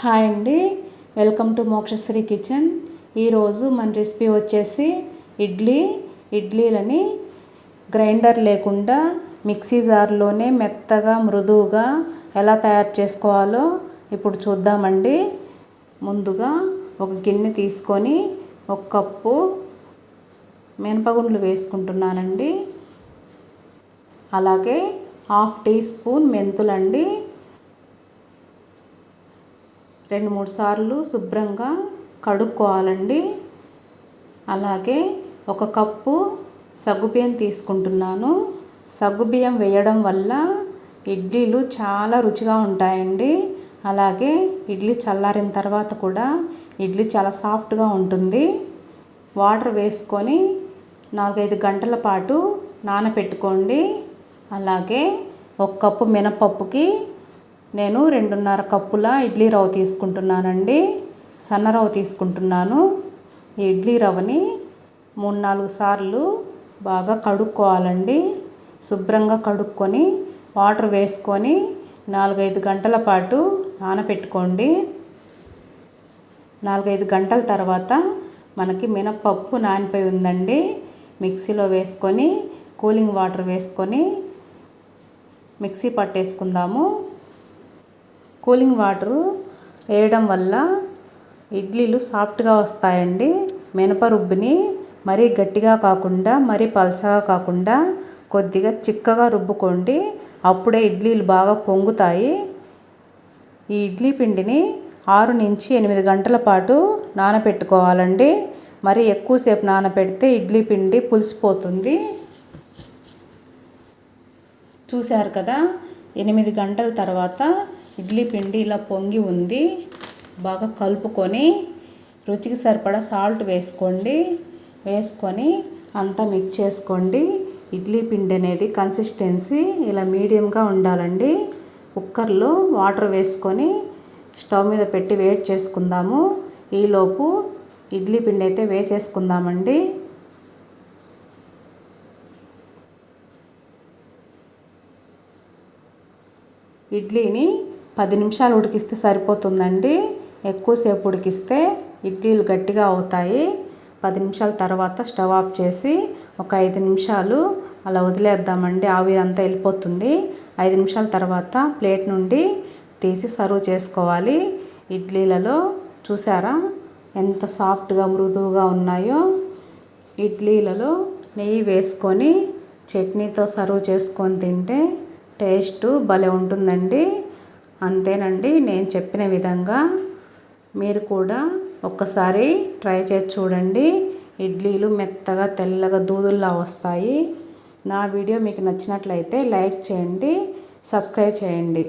Hi అండి. Welcome to Mokshasri kitchen. ఈరోజు మన రెసిపీ వచ్చేసి ఇడ్లీ. ఇడ్లీలని గ్రైండర్ లేకుండా మిక్సీ జార్లోనే మెత్తగా మృదువుగా ఎలా తయారు చేసుకోవాలో ఇప్పుడు చూద్దామండి. ముందుగా ఒక గిన్నె తీసుకొని ఒక కప్పు మినపగుండ్లు వేసుకుంటున్నానండి. అలాగే హాఫ్ టీ స్పూన్ మెంతులండి. రెండు మూడు సార్లు శుభ్రంగా కడుక్కోవాలండి. అలాగే ఒక కప్పు సగ్గుబియ్యం తీసుకుంటున్నాను. సగ్గుబియ్యం వేయడం వల్ల ఇడ్లీలు చాలా రుచిగా ఉంటాయండి. అలాగే ఇడ్లీ చల్లారిన తర్వాత కూడా ఇడ్లీ చాలా సాఫ్ట్గా ఉంటుంది. వాటర్ వేసుకొని నాలుగైదు గంటల పాటు నానపెట్టుకోండి అలాగే ఒక కప్పు మినపప్పుకి నేను రెండున్నర కప్పుల ఇడ్లీ రవ్వ తీసుకుంటున్నానండి. సన్న రవ్వ తీసుకుంటున్నాను. ఈ ఇడ్లీ రవ్వని మూడు నాలుగు సార్లు బాగా కడుక్కోవాలండి. శుభ్రంగా కడుక్కొని వాటర్ వేసుకొని నాలుగైదు గంటల పాటు నానపెట్టుకోండి. నాలుగైదు గంటల తర్వాత మనకి మినప్పప్పు నానిపోయి ఉందండి. మిక్సీలో వేసుకొని కూలింగ్ వాటర్ వేసుకొని మిక్సీ పట్టేసుకుందాము. కూలింగ్ వాటరు వేయడం వల్ల ఇడ్లీలు సాఫ్ట్గా వస్తాయండి. మినప రుబ్బుని మరీ గట్టిగా కాకుండా మరీ పలచగా కాకుండా కొద్దిగా చిక్కగా రుబ్బుకోండి. అప్పుడే ఇడ్లీలు బాగా పొంగుతాయి. ఈ ఇడ్లీ పిండిని ఆరు నుంచి ఎనిమిది గంటల పాటు నానబెట్టుకోవాలండి మరి ఎక్కువసేపు నానబెడితే ఇడ్లీ పిండి పులిసిపోతుంది. చూశారు కదా? ఎనిమిది గంటల తర్వాత ఇడ్లీ పిండి ఇలా పొంగి ఉంది. బాగా కలుపుకొని రుచికి సరిపడా సాల్ట్ వేసుకోండి. వేసుకొని అంతా మిక్స్ చేసుకోండి. ఇడ్లీ పిండి అనేది కన్సిస్టెన్సీ ఇలా మీడియంగా ఉండాలండి. కుక్కర్లో వాటర్ వేసుకొని స్టవ్ మీద పెట్టి వేట్ చేసుకుందాము. ఈలోపు ఇడ్లీ పిండి అయితే వేసేసుకుందామండి. ఇడ్లీని పది నిమిషాలు ఉడికిస్తే సరిపోతుందండి. ఎక్కువసేపు ఉడికిస్తే ఇడ్లీలు గట్టిగా అవుతాయి. పది నిమిషాల తర్వాత స్టవ్ ఆఫ్ చేసి ఒక ఐదు నిమిషాలు అలా వదిలేద్దామండి. ఆవిరి అంతా వెళ్ళిపోతుంది. ఐదు నిమిషాల తర్వాత ప్లేట్ నుండి తీసి సర్వ్ చేసుకోవాలి. ఇడ్లీలలో చూసారా ఎంత సాఫ్ట్గా మృదువుగా ఉన్నాయో. ఇడ్లీలలో నెయ్యి వేసుకొని చట్నీతో సర్వ్ చేసుకొని తింటే టేస్ట్ భలే ఉంటుందండి. అంతేనండి నేను చెప్పిన విధంగా మీరు కూడా ఒక్కసారి ట్రై చేసి చూడండి. ఇడ్లీలు మెత్తగా తెల్లగా దూదుల్లా వస్తాయి. నా వీడియో మీకు నచ్చినట్లయితే లైక్ చేయండి సబ్స్క్రైబ్ చేయండి.